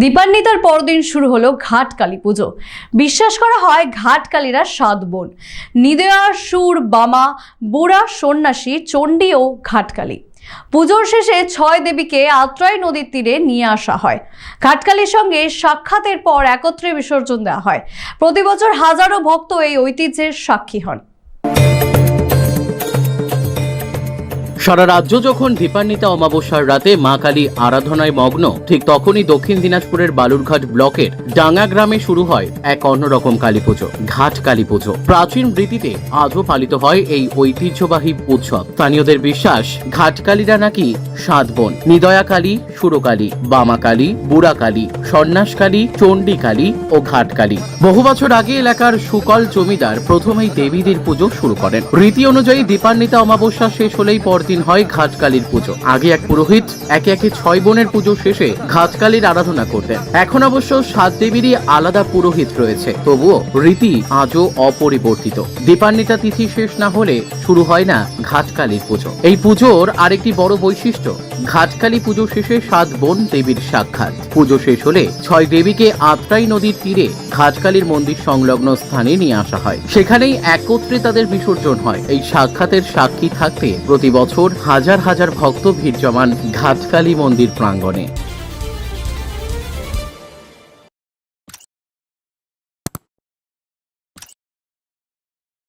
দীপান্বিতার পরদিন শুরু হলো ঘাট কালী পুজো। বিশ্বাস করা হয় ঘাট কালীরা সাত বোন। নিদেয়া সুর, বামা, বুড়া, সন্ন্যাসী, চণ্ডী ও ঘাটকালী। পুজোর শেষে ছয় দেবীকে আত্রাই নদীর তীরে নিয়ে আসা হয়। ঘাটকালীর সঙ্গে সাক্ষাতের পর একত্রে বিসর্জন দেওয়া হয়। প্রতি বছর হাজারো ভক্ত এই ঐতিহ্যের সাক্ষী হন। সারা রাজ্য যখন দীপান্বিতা অমাবস্যার রাতে মা কালী আরাধনায় মগ্ন, ঠিক তখনই দক্ষিণ দিনাজপুরের বালুরঘাট ব্লকের ডাঙ্গা গ্রামে শুরু হয় এক অন্যরকম কালী পুজো, ঘাট কালী পুজো। প্রাচীন রীতিতে আজও পালিত হয় এই ঐতিহ্যবাহী উৎসব। স্থানীয়দের বিশ্বাস ঘাটকালীরা নাকি সাত বোন, নিদয়া কালী সুরকালী বামা কালী, বুড়া কালী, সন্ন্যাস কালী, চণ্ডী কালী ও ঘাট কালী। বহু বছর আগে এলাকার সুকল জমিদার প্রথমেই দেবীদের পুজো শুরু করেন। রীতি অনুযায়ী দীপান্বিতা অমাবস্যা শেষ হলেই পরদিন হয় ঘাটকালীর পুজো। আগে এক পুরোহিত, একে একে ছয় বোনের পুজো শেষে ঘাটকালীর আরাধনা করতেন। এখন অবশ্য সাত দেবীরই আলাদা পুরোহিত রয়েছে। তবুও রীতি আজও অপরিবর্তিত। দীপান্বিতা তিথি শেষ না হলে শুরু হয় না ঘাটকালীর পুজো। এই পুজোর আরেকটি বড় বৈশিষ্ট্য ঘাটকালী পুজো শেষে সাত বোন দেবীর সাক্ষাৎ। পুজো শেষ হলে ছয় দেবীকে আত্রাই নদীর তীরে ঘাটকালীর মন্দির সংলগ্ন স্থানে নিয়ে আসা হয়। সেখানেই একত্রে তাদের বিসর্জন হয়। এই সাক্ষাতের সাক্ষী থাকতে প্রতি বছর হাজার হাজার ভক্ত ভিড় জমান ঘাটকালী মন্দির প্রাঙ্গণে।